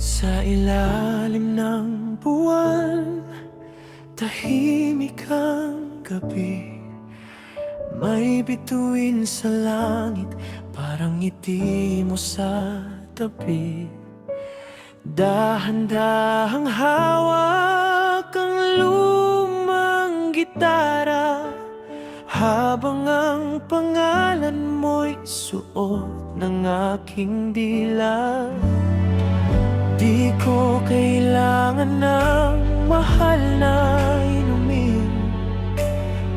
Sa ilalim ng buwan Tahimik ang gabi. May bituin sa langit Parang ngiti mo sa tabi. Dahan-dahang hawak ang lumang gitara Habang ang pangalan mo'y suot ng aking dila Di ko kailangan ng mahal na inumin.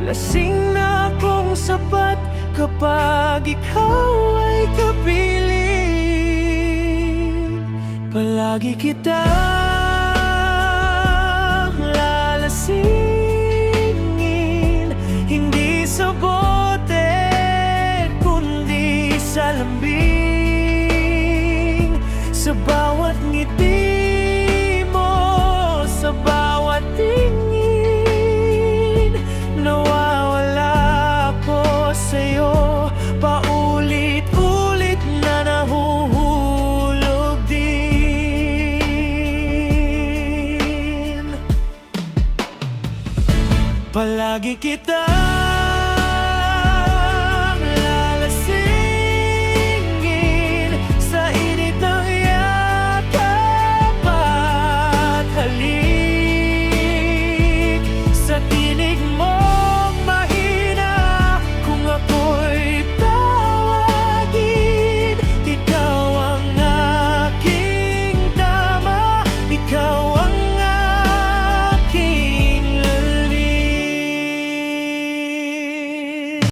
Lasing na akong sapat kapag ikaw ay kapiling Palagi kita sa bote kundi sa lambing Sa bawat ngiti mo Sa bawat tingin Nawawala ako sa'yo. Paulit-ulit na nahuhulog din. Palagi kita